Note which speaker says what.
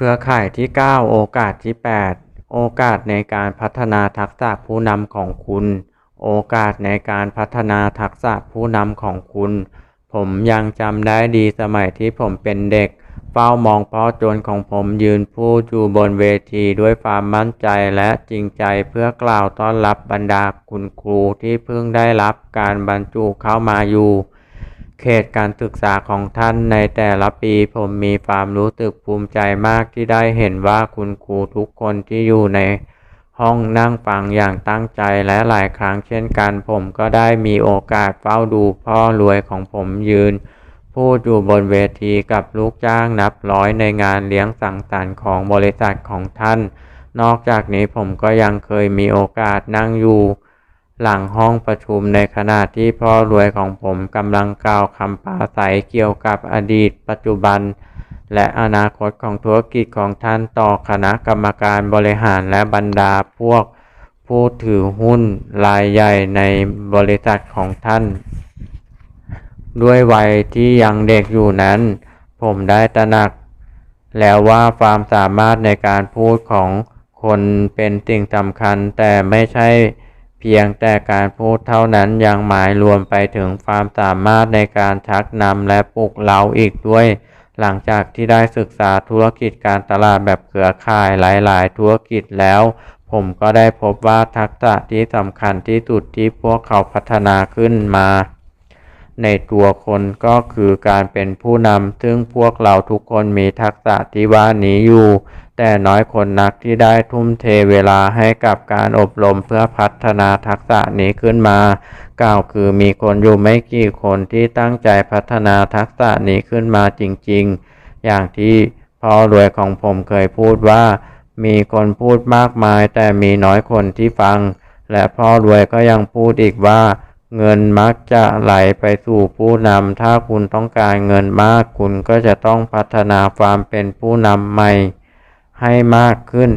Speaker 1: เครือข่ายที่ 9 โอกาสที่ 8 โอกาสในการพัฒนาทักษะผู้นำของคุณ โอกาสในการพัฒนาทักษะผู้นำของคุณ ผมยังจำได้ดีสมัยที่ผมเป็นเด็ก เฝ้ามองพ่อจนของผมยืนพูดอยู่บนเวทีด้วยความมั่นใจและจริงใจเพื่อกล่าวต้อนรับบรรดาคุณครูที่เพิ่งได้รับการบรรจุเข้ามาอยู่ เขตการศึกษาของท่านในแต่ละปีผมมีความรู้สึกภูมิใจมากที่ได้เห็นว่าคุณครูทุกคนที่อยู่ในห้องนั่งฟังอย่างตั้งใจและหลายครั้งเช่นกันผมก็ได้มีโอกาสเฝ้าดูพ่อรวยของผมยืน พูดอยู่บนเวทีกับลูกจ้างนับร้อยในงานเลี้ยงสังสรรค์ของบริษัทของท่าน นอกจากนี้ผมก็ยังเคยมีโอกาสนั่งอยู่ หลังห้องประชุมในขณะที่พ่อรวยของผมกำลังกล่าวคำปราศัยเกี่ยวกับอดีต ปัจจุบัน และอนาคตของธุรกิจของท่านต่อคณะกรรมการบริหารและบรรดาพวกผู้ถือหุ้นรายใหญ่ในบริษัทของท่าน ด้วยวัยที่ยังเด็กอยู่นั้น ผมได้ตระหนัก แล้วว่าความสามารถในการพูดของคนเป็นสิ่งสำคัญแต่ไม่ใช่เเพียงแต่การพูดเท่านั้นยังหมายรวมไปถึงความสามารถในการชักนำและปลุกเร้าอีกด้วย หลังจากที่ได้ศึกษาธุรกิจการตลาดแบบเครือข่ายหลาย ๆ ธุรกิจแล้ว ผมก็ได้พบว่าทักษะที่สำคัญที่สุดที่พวกเขาพัฒนาขึ้นมา ในตัวคนก็คือการเป็นผู้นำซึ่งพวกเราทุกคนมีทักษะที่ว่านี้อยู่ แต่น้อยคนนักที่ได้ทุ่มเทเวลาให้กับการอบรมเพื่อพัฒนาทักษะนี้ขึ้นมา กล่าวคือมีคนอยู่ไม่กี่คนที่ตั้งใจพัฒนาทักษะนี้ขึ้นมาจริงๆ อย่างที่พ่อรวยของผมเคยพูดว่า มีคนพูดมากมาย แต่มีน้อยคนที่ฟัง และพ่อรวยก็ยังพูดอีกว่า เงินมักจะไหลไปสู่ผู้นำถ้าคุณต้องการเงินมาก คุณก็จะต้องพัฒนาความเป็นผู้นำใหม่ ให้มากขึ้น